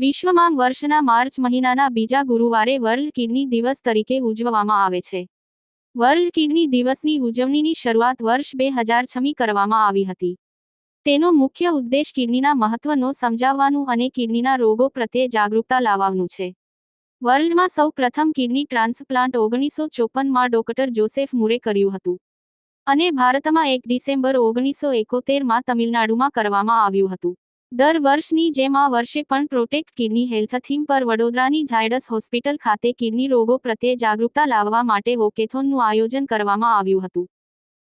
વિશ્વમાં વર્ષના માર્ચ મહિનાના બીજા ગુરુવારે વર્લ્ડ કિડની દિવસ તરીકે ઉજવવામાં આવે છે. વર્લ્ડ કિડની દિવસની ઉજવણીની શરૂઆત વર્ષ બે હજાર છમી કરવામાં આવી હતી. તેનો મુખ્ય ઉદ્દેશ કિડનીના મહત્વનો સમજાવવાનું અને કિડનીના રોગો પ્રત્યે જાગૃતતા લાવવાનું છે. વર્લ્ડમાં સૌ પ્રથમ કિડની ટ્રાન્સપ્લાન્ટ ઓગણીસો ચોપનમાં ડોક્ટર જોસેફ મુરે કર્યું હતું. અને ભારતમાં એક ડિસેમ્બર ઓગણીસો એકોતેરમાં તમિલનાડુમાં કરવામાં આવ્યું હતું. દર વર્ષની જેમ આ વર્ષે પણ પ્રોટેક્ટ કિડની હેલ્થ થીમ પર વડોદરાની ઝાયડસ હોસ્પિટલ ખાતે કિડની રોગો પ્રત્યે જાગૃતતા લાવવા માટે વોકેથોનનું આયોજન કરવામાં આવ્યું હતું.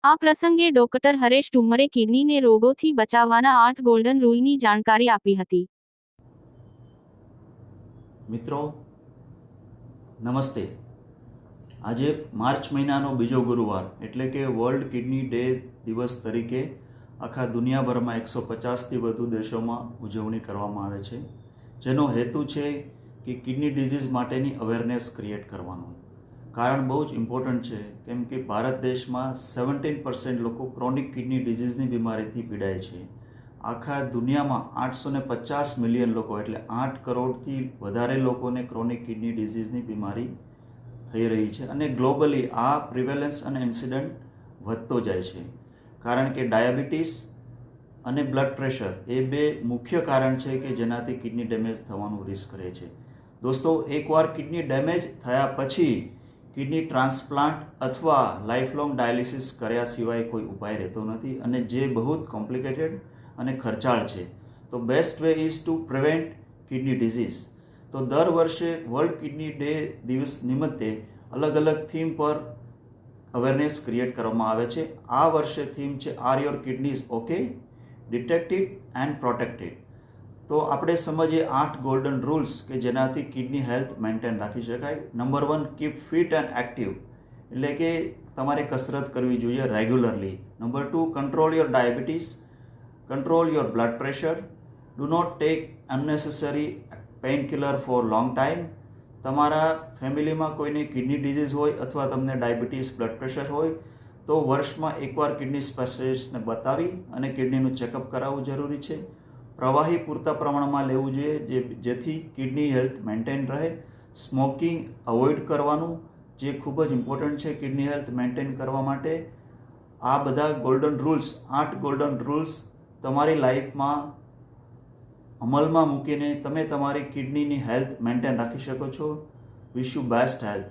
આ પ્રસંગે ડોક્ટર હરેશ ટુમરે કિડનીને રોગોથી બચાવવાના આઠ ગોલ્ડન રૂલની જાણકારી આપી હતી. મિત્રો, નમસ્તે. આજે માર્ચ મહિનાનો બીજો ગુરુવાર, એટલે કે વર્લ્ડ કિડની ડે દિવસ તરીકે આખા દુનિયાભરમાં એકસો પચાસથી વધુ દેશોમાં ઉજવણી કરવામાં આવે છે, જેનો હેતુ છે કે કિડની ડિઝીઝ માટેની અવેરનેસ ક્રિએટ કરવાનો. કારણ બહુ જ ઇમ્પોર્ટન્ટ છે, કેમ કે ભારત દેશમાં સેવન્ટીન પર્સન્ટ લોકો ક્રોનિક કિડની ડિઝીઝની બીમારીથી પીડાય છે. આખા દુનિયામાં આઠસો ને પચાસ મિલિયન લોકો, એટલે આઠ કરોડથી વધારે લોકોને ક્રોનિક કિડની ડિઝીઝની બીમારી થઈ રહી છે અને ગ્લોબલી આ પ્રિવેલન્સ અને ઇન્સિડન્ટ વધતો જાય છે. કારણ કે ડાયાબિટીસ અને બ્લડ પ્રેશર એ બે મુખ્ય કારણ છે કે જેનાથી કિડની ડેમેજ થવાનું રિસ્ક રહે છે. દોસ્તો, એકવાર કિડની ડેમેજ થયા પછી કિડની ટ્રાન્સપ્લાન્ટ અથવા લાઈફલોંગ ડાયાલિસિસ કર્યા સિવાય કોઈ ઉપાય રહેતો નથી અને જે બહુ જ કોમ્પ્લિકેટેડ અને ખર્ચાળ છે. તો best way is to prevent kidney disease. તો દર વર્ષે વર્લ્ડ કિડની ડે દિવસ નિમિત્તે અલગ અલગ થીમ પર અવેરનેસ ક્રિએટ કરવામાં આવે છે. આ વર્ષે થીમ છે are your kidneys okay detected and protected તો આપણે સમજીએ આઠ ગોલ્ડન રૂલ્સ કે જેનાથી કિડની હેલ્થ મેન્ટેન રાખી શકાય. Number one keep fit and active એટલે કે તમારે કસરત કરવી જોઈએ regularly number two control your diabetes control your blood pressure do not take unnecessary painkiller for long time તમારા ફેમિલીમાં કોઈને કિડની ડિઝીઝ હોય અથવા તમને ડાયાબિટીસ બ્લડ પ્રેશર હોય, તો વર્ષમાં એકવાર કિડની સ્પેશિયલિસ્ટને બતાવી અને કિડનીનું ચેકઅપ કરાવવું જરૂરી છે. પ્રવાહી પૂરતા પ્રમાણમાં લેવું જોઈએ, જે જેથી કિડની હેલ્થ મેન્ટેન રહે. સ્મોકિંગ અવોઇડ કરવાનું, જે ખૂબ જ ઇમ્પોર્ટન્ટ છે કિડની હેલ્થ મેન્ટેન કરવા માટે. આ બધા ગોલ્ડન રૂલ્સ આઠ ગોલ્ડન રૂલ્સ તમારી લાઈફમાં અમલમાં મૂકીને તમે તમારી કિડનીની હેલ્થ મેન્ટેન રાખી શકો છો. Wish you best health.